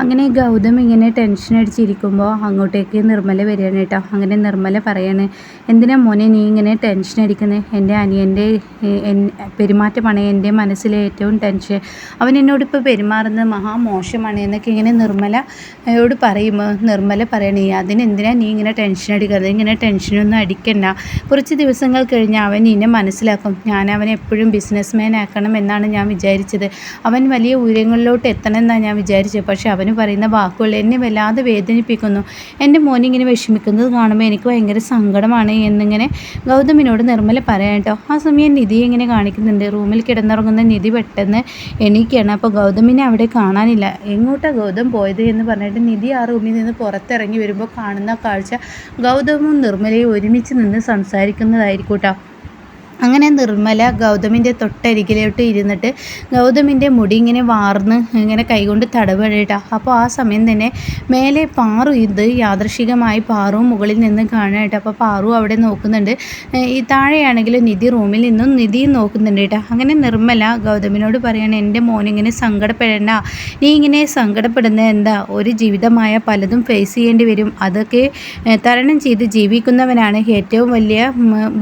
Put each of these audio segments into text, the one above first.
അങ്ങനെ ഗൗതം ഇങ്ങനെ ടെൻഷൻ അടിച്ചിരിക്കുമ്പോൾ അങ്ങോട്ടേക്ക് നിർമ്മല വരികയാണ് കേട്ടോ. അങ്ങനെ നിർമ്മല പറയാണ് എന്തിനാ മോനെ നീ ഇങ്ങനെ ടെൻഷൻ അടിക്കുന്നത് എന്റെ അനിയന്റെ പെരുമാറ്റമാണ് എന്റെ മനസ്സിലെ ഏറ്റവും ടെൻഷൻ അവൻ എന്നോട് ഇപ്പോൾ പെരുമാറുന്നത് മഹാമോശമാണ് എന്നൊക്കെ ഇങ്ങനെ നിർമ്മലയോട് പറയുമ്പോൾ നിർമ്മല പറയണേ അതിനെന്തിനാ നീ ഇങ്ങനെ ടെൻഷൻ അടിക്കുന്നത്? ഇങ്ങനെ ടെൻഷനൊന്നും അടിക്കണ്ട. കുറച്ച് ദിവസങ്ങൾ കഴിഞ്ഞ് അവൻ നിന്നെ മനസ്സിലാക്കും. ഞാൻ അവനെ എപ്പോഴും ബിസിനസ് മാൻ ആക്കണം എന്നാണ് ഞാൻ വിചാരിച്ചത്. അവൻ വലിയ ഉയരങ്ങളിലോട്ട് എത്തണം എന്നാണ് ഞാൻ വിചാരിച്ചത്. പക്ഷേ അവൻ പറയുന്ന വാക്കുകൾ എന്നെ വല്ലാതെ വേദനിപ്പിക്കുന്നു. എന്റെ മോനിങ്ങനെ വിഷമിക്കുന്നത് കാണുമ്പോൾ എനിക്ക് ഭയങ്കര സങ്കടമാണ് എന്നിങ്ങനെ ഗൗതമിനോട് നിർമ്മല പറയാം കേട്ടോ. ആ സമയം നിധി ഇങ്ങനെ കാണിക്കുന്നുണ്ട്. റൂമിൽ കിടന്നുറങ്ങുന്ന നിധി പെട്ടെന്ന് എണീക്കുകയാണ്. അപ്പോൾ ഗൗതമിനെ അവിടെ കാണാനില്ല. എങ്ങോട്ടാണ് ഗൗതം പോയത് എന്ന് പറഞ്ഞിട്ട് നിധി ആ റൂമിൽ നിന്ന് പുറത്തിറങ്ങി വരുമ്പോൾ കാണുന്ന കാഴ്ച ഗൗതമും നിർമ്മലയും ഒരുമിച്ച് നിന്ന് സംസാരിക്കുന്നതായിരിക്കും കേട്ടോ. അങ്ങനെ നിർമ്മല ഗൗതമിന്റെ തൊട്ടരികിലോട്ട് ഇരുന്നിട്ട് ഗൗതമിന്റെ മുടി ഇങ്ങനെ വാർന്ന് ഇങ്ങനെ കൈകൊണ്ട് തടവിടട്ടോ അപ്പോൾ ആ സമയം തന്നെ മേലെ പാറു ഇത് യാദൃശികമായി പാറു മുകളിൽ നിന്ന് കാണാനായിട്ട് അപ്പോൾ പാറു അവിടെ നോക്കുന്നുണ്ട്. ഈ താഴെയാണെങ്കിലും നിധി റൂമിൽ നിന്നും നിധിയും നോക്കുന്നുണ്ട് കേട്ടോ. അങ്ങനെ നിർമ്മല ഗൗതമിനോട് പറയാണ് എന്റെ മോനിങ്ങനെ സങ്കടപ്പെടേണ്ട. നീ ഇങ്ങനെ സങ്കടപ്പെടുന്നത് എന്താ? ഒരു ജീവിതമായ പലതും ഫേസ് ചെയ്യേണ്ടി വരും. അതൊക്കെ തരണം ചെയ്ത് ജീവിക്കുന്നവനാണ് ഏറ്റവും വലിയ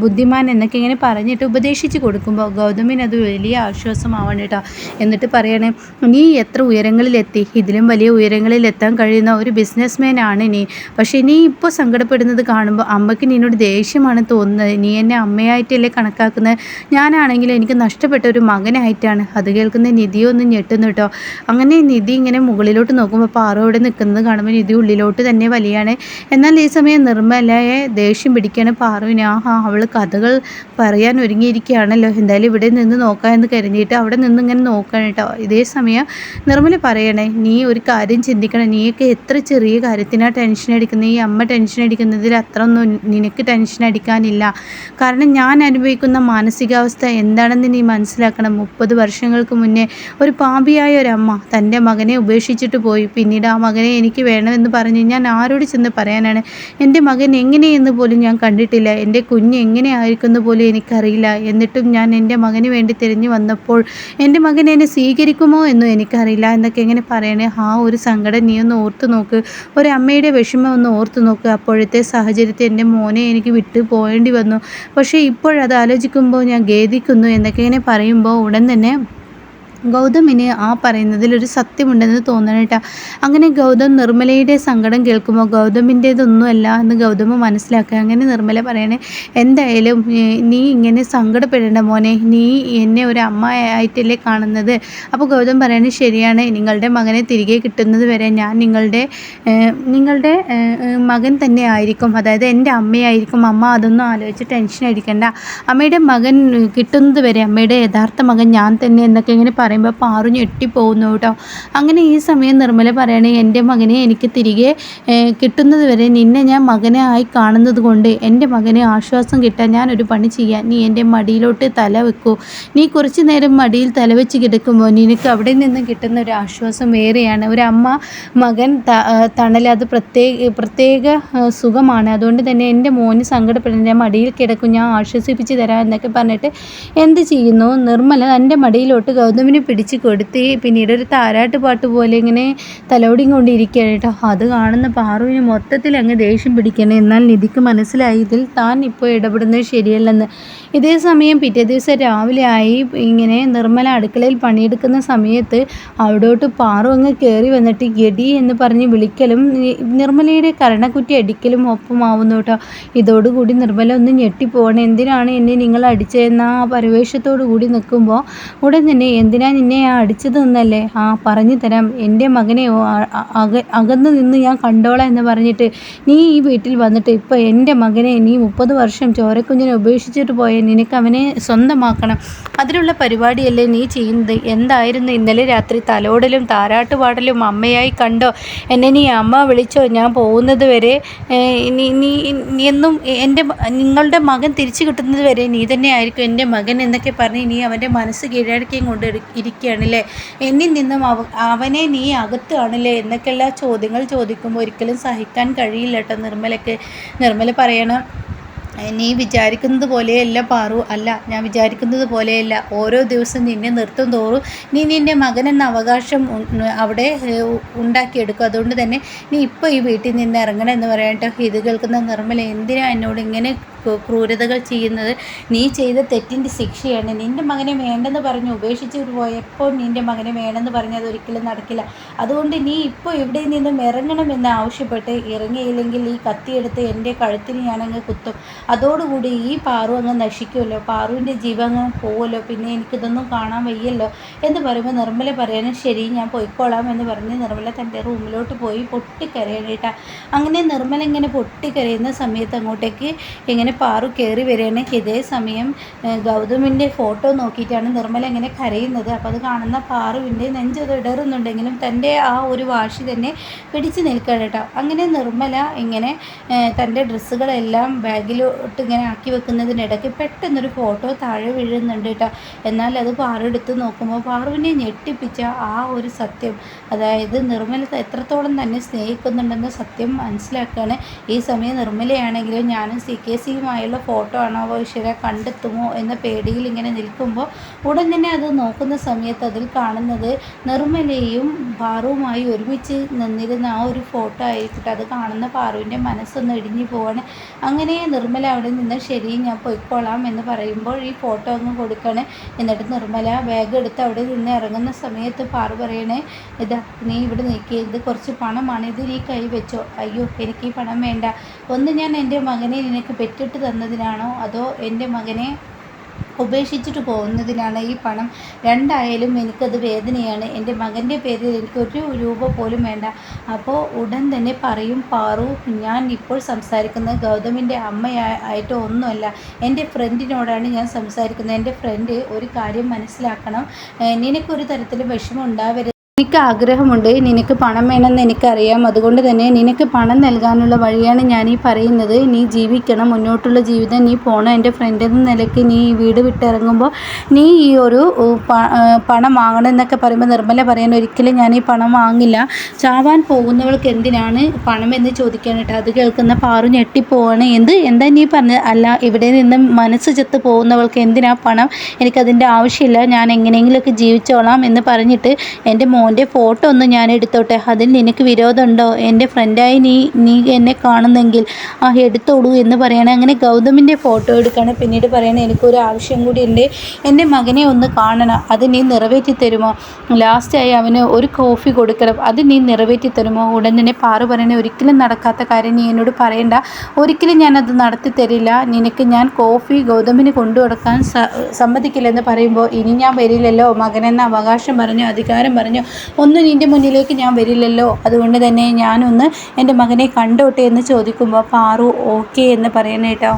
ബുദ്ധിമാൻ എന്നൊക്കെ ഇങ്ങനെ പറഞ്ഞു പറഞ്ഞിട്ട് ഉപദേശിച്ച് കൊടുക്കുമ്പോൾ ഗൗതമിന് അത് വലിയ ആശ്വാസമാവാണ് കേട്ടോ. എന്നിട്ട് പറയണേ നീ എത്ര ഉയരങ്ങളിലെത്തി? ഇതിലും വലിയ ഉയരങ്ങളിൽ എത്താൻ കഴിയുന്ന ഒരു ബിസിനസ് ആണ് നീ. പക്ഷേ നീ ഇപ്പോൾ സങ്കടപ്പെടുന്നത് കാണുമ്പോൾ അമ്മയ്ക്ക് നിന്നോട് ദേഷ്യമാണ് തോന്നുന്നത്. നീ എന്നെ അമ്മയായിട്ടല്ലേ കണക്കാക്കുന്നത് ഞാനാണെങ്കിൽ എനിക്ക് നഷ്ടപ്പെട്ട ഒരു മകനായിട്ടാണ്. അത് കേൾക്കുന്ന നിധിയൊന്നും ഞെട്ടുന്നു കേട്ടോ. അങ്ങനെ നിധി ഇങ്ങനെ മുകളിലോട്ട് നോക്കുമ്പോൾ പാറ അവിടെ നിൽക്കുന്നത് കാണുമ്പോൾ നിധി ഉള്ളിലോട്ട് തന്നെ വലിയാണ്. എന്നാൽ ഈ സമയം നിർമ്മലയെ ദേഷ്യം പിടിക്കുകയാണ് പാറുവിനെ. ആഹാ അവൾ കഥകൾ പറയാൻ ചെയ്യാൻ ഒരുങ്ങിയിരിക്കുകയാണല്ലോ. എന്തായാലും ഇവിടെ നിന്ന് നോക്കാം എന്ന് കരുതിയിട്ട് അവിടെ നിന്ന് ഇങ്ങനെ നോക്കാൻ കേട്ടോ. ഇതേ സമയം നിർമ്മല പറയണേ നീ ഒരു കാര്യം ചിന്തിക്കണം. നീയൊക്കെ എത്ര ചെറിയ കാര്യത്തിനാണ് ടെൻഷൻ അടിക്കുന്നത്? ഈ അമ്മ ടെൻഷൻ അടിക്കുന്നതിൽ അത്ര ഒന്നും നിനക്ക് ടെൻഷൻ അടിക്കാനില്ല. കാരണം ഞാൻ അനുഭവിക്കുന്ന മാനസികാവസ്ഥ എന്താണെന്ന് നീ മനസ്സിലാക്കണം. മുപ്പത് വർഷങ്ങൾക്ക് മുന്നേ ഒരു പാപിയായ ഒരമ്മ തന്റെ മകനെ ഉപേക്ഷിച്ചിട്ട് പോയി. പിന്നീട് ആ മകനെ എനിക്ക് വേണമെന്ന് പറഞ്ഞ് ഞാൻ ആരോട് ചെന്ന് പറയാനാണ്? എന്റെ മകൻ എങ്ങനെയെന്ന് പോലും ഞാൻ കണ്ടിട്ടില്ല. എന്റെ കുഞ്ഞ് എങ്ങനെയായിരിക്കുന്നു പോലും എനിക്കറിയാം അറിയില്ല എന്നിട്ടും ഞാൻ എന്റെ മകന് വേണ്ടി തിരിഞ്ഞു വന്നപ്പോൾ എന്റെ മകൻ എന്നെ സ്വീകരിക്കുമോ എന്നും എനിക്കറിയില്ല. എന്നൊക്കെ എങ്ങനെ പറയണേ. ആ ഒരു സങ്കടം നീ ഒന്ന് ഓർത്ത് നോക്ക്. ഒരു അമ്മയുടെ വിഷമം ഒന്ന് ഓർത്ത് നോക്ക്. അപ്പോഴത്തെ സാഹചര്യത്തിൽ എന്റെ മോനെ എനിക്ക് വിട്ടു പോകേണ്ടി വന്നു. പക്ഷേ ഇപ്പോഴത് ആലോചിക്കുമ്പോൾ ഞാൻ ഖേദിക്കുന്നു എന്നൊക്കെ ഇങ്ങനെ പറയുമ്പോൾ ഉടൻ തന്നെ ഗൗതമിന് ആ പറയുന്നതിൽ ഒരു സത്യമുണ്ടെന്ന് തോന്നണം അങ്ങനെ ഗൗതം നിർമ്മലയുടെ സങ്കടം കേൾക്കുമ്പോൾ ഗൗതമിന്റേതൊന്നുമല്ല എന്ന് ഗൗതമ മനസ്സിലാക്കുക. അങ്ങനെ നിർമ്മല പറയണേ എന്തായാലും നീ ഇങ്ങനെ സങ്കടപ്പെടേണ്ട മോനെ. നീ എന്നെ ഒരു അമ്മ ആയിട്ടല്ലേ കാണുന്നത്. അപ്പോൾ ഗൗതം പറയണേ ശരിയാണ്. നിങ്ങളുടെ മകനെ തിരികെ കിട്ടുന്നത് വരെ ഞാൻ നിങ്ങളുടെ നിങ്ങളുടെ മകൻ തന്നെ ആയിരിക്കും. അതായത് എന്റെ അമ്മയായിരിക്കും. അമ്മ അതൊന്നും ആലോചിച്ച് ടെൻഷൻ അടിക്കണ്ട. അമ്മയുടെ മകൻ കിട്ടുന്നത് വരെ അമ്മയുടെ യഥാർത്ഥ മകൻ ഞാൻ തന്നെ എന്നൊക്കെ ഇങ്ങനെ പറയും പറയുമ്പോൾ പാറു ഞെട്ടിപ്പോകുന്നു കേട്ടോ. അങ്ങനെ ഈ സമയം നിർമ്മല പറയണേ എന്റെ മകനെ എനിക്ക് തിരികെ കിട്ടുന്നത് വരെ നിന്നെ ഞാൻ മകനെ ആയി കാണുന്നത് കൊണ്ട് എന്റെ മകനെ ആശ്വാസം കിട്ടാൻ ഞാനൊരു പണി ചെയ്യാൻ നീ എന്റെ മടിയിലോട്ട് തല വെക്കൂ. നീ കുറച്ച് നേരം മടിയിൽ തലവെച്ച് കിടക്കുമ്പോൾ നിനക്ക് അവിടെ നിന്ന് കിട്ടുന്ന ഒരു ആശ്വാസം വേറെയാണ്. ഒരു അമ്മ മകൻ തണൽ അത് പ്രത്യേക പ്രത്യേക സുഖമാണ്. അതുകൊണ്ട് തന്നെ എന്റെ മോന് സങ്കടപ്പെടുന്ന മടിയിൽ കിടക്കും ഞാൻ ആശ്വസിപ്പിച്ച് തരാം എന്നൊക്കെ പറഞ്ഞിട്ട് എന്ത് ചെയ്യുന്നു? നിർമ്മല എന്റെ മടിയിലോട്ട് ഗൗതമിന് പിടിച്ച് കൊടുത്ത് പിന്നീട് ഒരു താരാട്ട് പാട്ട് പോലെ ഇങ്ങനെ തലോടിയും കൊണ്ടിരിക്കുകയാണ് കേട്ടോ. അത് കാണുന്ന പാറുവിന് മൊത്തത്തിൽ അങ്ങ് ദേഷ്യം പിടിക്കണം എന്നാൽ നിധിക്ക് മനസ്സിലായി ഇതിൽ താൻ ഇപ്പോൾ ഇടപെടുന്നത് ശരിയല്ലെന്ന്. ഇതേ സമയം പിറ്റേ ദിവസം രാവിലെ ആയി ഇങ്ങനെ നിർമ്മല അടുക്കളയിൽ പണിയെടുക്കുന്ന സമയത്ത് അവിടോട്ട് പാറു അങ്ങ് കയറി വന്നിട്ട് ഗഡി എന്ന് പറഞ്ഞ് വിളിക്കലും നിർമ്മലയുടെ കരണക്കുറ്റി അടിക്കലും ഒപ്പമാവുന്നു കേട്ടോ. ഇതോടുകൂടി നിർമ്മല ഒന്ന് ഞെട്ടിപ്പോകണം എന്തിനാണ് എന്നെ നിങ്ങൾ അടിച്ചതെന്ന ആ പരവേശത്തോടു കൂടി നിൽക്കുമ്പോൾ ഉടൻ തന്നെ എന്തിനാ നിന്നെ ഞാൻ അടിച്ചത് നിന്നല്ലേ? ആ പറഞ്ഞു തരാം. എന്റെ മകനെ അക അകന്ന് നിന്ന് ഞാൻ കണ്ടോളാം എന്ന് പറഞ്ഞിട്ട് നീ ഈ വീട്ടിൽ വന്നിട്ട് ഇപ്പോൾ എന്റെ മകനെ നീ മുപ്പത് വർഷം ചോരക്കുഞ്ഞിനെ ഉപേക്ഷിച്ചിട്ട് പോയ. നിനക്ക് അവനെ സ്വന്തമാക്കണം. അതിനുള്ള പരിപാടിയല്ലേ നീ ചെയ്യുന്നത്? എന്തായിരുന്നു ഇന്നലെ രാത്രി തലോടലും താരാട്ടുപാടലും അമ്മയായി കണ്ടോ? എന്നെ നീ അമ്മ വിളിച്ചോ? ഞാൻ പോകുന്നത് വരെ നീ നീ എന്നും എന്റെ നിങ്ങളുടെ മകൻ തിരിച്ചു കിട്ടുന്നത് വരെ നീ തന്നെ ആയിരിക്കും എന്റെ മകൻ എന്നൊക്കെ പറഞ്ഞ് നീ അവന്റെ മനസ്സ് കീഴടക്കിയും കൊണ്ട് ഇരിക്കുകയാണല്ലേ? എന്നിൽ നിന്നും അവ അവനെ നീ അകത്തുകയാണല്ലേ എന്നൊക്കെയുള്ള ചോദ്യങ്ങൾ ചോദിക്കുമ്പോൾ ഒരിക്കലും സഹിക്കാൻ കഴിയില്ല കേട്ടോ നിർമ്മലയ്ക്ക്. നിർമ്മല പറയണം നീ വിചാരിക്കുന്നത് പോലെയല്ല പാറു. അല്ല ഞാൻ വിചാരിക്കുന്നത് പോലെയല്ല. ഓരോ ദിവസം നിന്നെ നിർത്തും തോറും നീ നിന്റെ മകൻ എന്ന അവകാശം അവിടെ ഉണ്ടാക്കിയെടുക്കും. അതുകൊണ്ട് തന്നെ നീ ഇപ്പോൾ ഈ വീട്ടിൽ നിന്ന് ഇറങ്ങണം എന്ന് പറയട്ടെ ഇത് കേൾക്കുന്ന നിർമ്മല എന്തിനാ എന്നോട് ഇങ്ങനെ ക്രൂരതകൾ ചെയ്യുന്നത്. നീ ചെയ്ത തെറ്റിന്റെ ശിക്ഷയാണ്. നിന്റെ മകനെ വേണ്ടെന്ന് പറഞ്ഞ്. ഉപേക്ഷിച്ച് പോയപ്പോൾ നിന്റെ മകനെ വേണമെന്ന് പറഞ്ഞ് അതൊരിക്കലും നടക്കില്ല. അതുകൊണ്ട് നീ ഇപ്പോൾ ഇവിടെ നിന്നും ഇറങ്ങണമെന്ന് ആവശ്യപ്പെട്ട് ഇറങ്ങിയില്ലെങ്കിൽ ഈ കത്തിയെടുത്ത് എന്റെ കഴുത്തിന് ഞാനങ്ങ് കുത്തും. അതോടുകൂടി ഈ പാറു അങ്ങ് നശിക്കുമല്ലോ. പാറുവിന്റെ ജീവൻ അങ്ങ് പോവുമല്ലോ. പിന്നെ എനിക്കിതൊന്നും കാണാൻ വയ്യല്ലോ എന്ന് പറയുമ്പോൾ നിർമ്മല പറയാനും ശരി ഞാൻ പോയിക്കോളാം എന്ന് പറഞ്ഞ് നിർമ്മല തന്റെ റൂമിലോട്ട് പോയി പൊട്ടിക്കരയണേട്ടാ അങ്ങനെ നിർമ്മല ഇങ്ങനെ പൊട്ടിക്കരയുന്ന സമയത്ത് അങ്ങോട്ടേക്ക് ഇങ്ങനെ പാറു കയറി വരികയാണ്. ഇതേ സമയം ഗൗതമിന്റെ ഫോട്ടോ നോക്കിയിട്ടാണ് നിർമ്മല ഇങ്ങനെ കരയുന്നത്. അപ്പോൾ അത് കാണുന്ന പാറുവിന്റെ നെഞ്ചത് ഇടറുന്നുണ്ടെങ്കിലും തന്റെ ആ ഒരു വാശി തന്നെ പിടിച്ചു നിൽക്കണം കേട്ടോ. അങ്ങനെ നിർമ്മല ഇങ്ങനെ തന്റെ ഡ്രസ്സുകളെല്ലാം ബാഗിലോട്ട് ഇങ്ങനെ ആക്കി വെക്കുന്നതിനിടയ്ക്ക് പെട്ടെന്നൊരു ഫോട്ടോ താഴെ വീഴുന്നുണ്ട് കേട്ടോ. എന്നാൽ അത് പാറു എടുത്ത് നോക്കുമ്പോൾ പാറുവിനെ ഞെട്ടിപ്പിച്ച ആ ഒരു സത്യം അതായത് നിർമ്മല എത്രത്തോളം തന്നെ സ്നേഹിക്കുന്നുണ്ടെന്ന സത്യം മനസ്സിലാക്കുകയാണ്. ഈ സമയം നിർമ്മലയാണെങ്കിലും ഞാനും സി കെ സിയും കൃത്യമായുള്ള ഫോട്ടോ ആണോ ഈശ്വര കണ്ടെത്തുമോ എന്ന പേടിയിൽ ഇങ്ങനെ നിൽക്കുമ്പോൾ ഉടൻ തന്നെ അത് നോക്കുന്ന സമയത്ത് അതിൽ കാണുന്നത് നിർമ്മലയും പാറുവുമായി ഒരുമിച്ച് നിന്നിരുന്ന ആ ഒരു ഫോട്ടോ ആയിരിക്കട്ടെ. അത് കാണുന്ന പാറുവിന്റെ മനസ്സൊന്ന് ഇടിഞ്ഞു പോവാണ്. അങ്ങനെ നിർമ്മല അവിടെ നിന്ന് ശരി ഞാൻ പൊയ്ക്കോളാം എന്ന് പറയുമ്പോൾ ഈ ഫോട്ടോ അങ്ങ് കൊടുക്കണേ. എന്നിട്ട് നിർമ്മല ബാഗ് എടുത്ത് അവിടെ നിന്ന് ഇറങ്ങുന്ന സമയത്ത് പാറു പറയണേ ഇതാ നീ ഇവിടെ നീക്കി. ഇത് കുറച്ച് പണമാണ്. ഇത് നീ കൈ വെച്ചോ. അയ്യോ എനിക്ക് ഈ പണം വേണ്ട. ഒന്ന് ഞാൻ എന്റെ മകനെ നിനക്ക് പെറ്റിട്ട് തന്നതിനാണോ? അതോ എന്റെ മകനെ ഉപേക്ഷിച്ചിട്ട് പോകുന്നതിനാണ് ഈ പണം? രണ്ടായാലും എനിക്കത് വേദനയാണ്. എന്റെ മകന്റെ പേരിൽ എനിക്ക് ഒരു രൂപ പോലും വേണ്ട. അപ്പോൾ ഉടൻ തന്നെ പറയും പാറു ഞാൻ ഇപ്പോൾ സംസാരിക്കുന്നത് ഗൗതമിന്റെ അമ്മയായിട്ട് ഒന്നുമല്ല. എന്റെ ഫ്രണ്ടിനോടാണ് ഞാൻ സംസാരിക്കുന്നത്. എന്റെ ഫ്രണ്ട് ഒരു കാര്യം മനസ്സിലാക്കണം. നിനക്കൊരു തരത്തിൽ വിഷമം ഉണ്ടാവരുത്. എനിക്ക് ആഗ്രഹമുണ്ട് നിനക്ക് പണം വേണമെന്ന് എനിക്കറിയാം. അതുകൊണ്ട് തന്നെ നിനക്ക് പണം നൽകാനുള്ള വഴിയാണ് ഞാൻ ഈ പറയുന്നത്. നീ ജീവിക്കണം മുന്നോട്ടുള്ള ജീവിതം നീ പോകണം എന്റെ ഫ്രണ്ട് എന്ന നിലയ്ക്ക് നീ ഈ വീട് വിട്ടിറങ്ങുമ്പോൾ നീ ഈ ഒരു പണം വാങ്ങണം എന്നൊക്കെ പറയുമ്പോൾ നിർമ്മല പറയാൻ ഒരിക്കലും ഞാൻ ഈ പണം വാങ്ങില്ല. ചാവാൻ പോകുന്നവൾക്ക് എന്തിനാണ് പണം എന്ന് ചോദിക്കാനായിട്ട് അത് കേൾക്കുന്ന പാറു ഞെട്ടിപ്പോവാണ്. എന്ത്? എന്താ നീ പറഞ്ഞത്? അല്ല ഇവിടെ നിന്ന് മനസ്സ് ചെത്ത് പോകുന്നവൾക്ക് എന്തിനാ പണം? എനിക്കതിന്റെ ആവശ്യമില്ല. ഞാൻ എങ്ങനെയെങ്കിലുമൊക്കെ ജീവിച്ചോളാം എന്ന് പറഞ്ഞിട്ട് എന്റെ മോന്റെ ഫോട്ടോ ഒന്ന് ഞാൻ എടുത്തോട്ടെ? അതിൽ നിനക്ക് വിരോധമുണ്ടോ? എന്റെ ഫ്രണ്ടായി നീ നീ എന്നെ കാണുന്നെങ്കിൽ ആ എടുത്തോളൂ എന്ന് പറയണം. അങ്ങനെ ഗൗതമിന്റെ ഫോട്ടോ എടുക്കണം. പിന്നീട് പറയണം എനിക്കൊരു ആവശ്യം കൂടി ഉണ്ട്. എന്റെ മകനെ ഒന്ന് കാണണം. അത് നീ നിറവേറ്റി തരുമോ? ലാസ്റ്റായി അവന് ഒരു കോഫി കൊടുക്കണം. അത് നീ നിറവേറ്റി തരുമോ? ഉടൻ തന്നെ പാറു പറയണേ ഒരിക്കലും നടക്കാത്ത കാര്യം നീ എന്നോട് പറയണ്ട. ഒരിക്കലും ഞാനത് നടത്തി തരില്ല. നിനക്ക് ഞാൻ കോഫി ഗൗതമിന് കൊണ്ടു കൊടുക്കാൻ സമ്മതിക്കില്ലെന്ന് പറയുമ്പോൾ ഇനി ഞാൻ വരില്ലല്ലോ. മകനെന്ന അവകാശം പറഞ്ഞു അധികാരം പറഞ്ഞു. ഒന്നും നിന്റെ മുന്നിലേക്ക് ഞാൻ വരില്ലല്ലോ. അതുകൊണ്ട് തന്നെ ഞാനൊന്ന് എന്റെ മകനെ കണ്ടോട്ടെ എന്ന് ചോദിക്കുമ്പോൾ പാറു ഓക്കെ എന്ന് പറയണേട്ടോ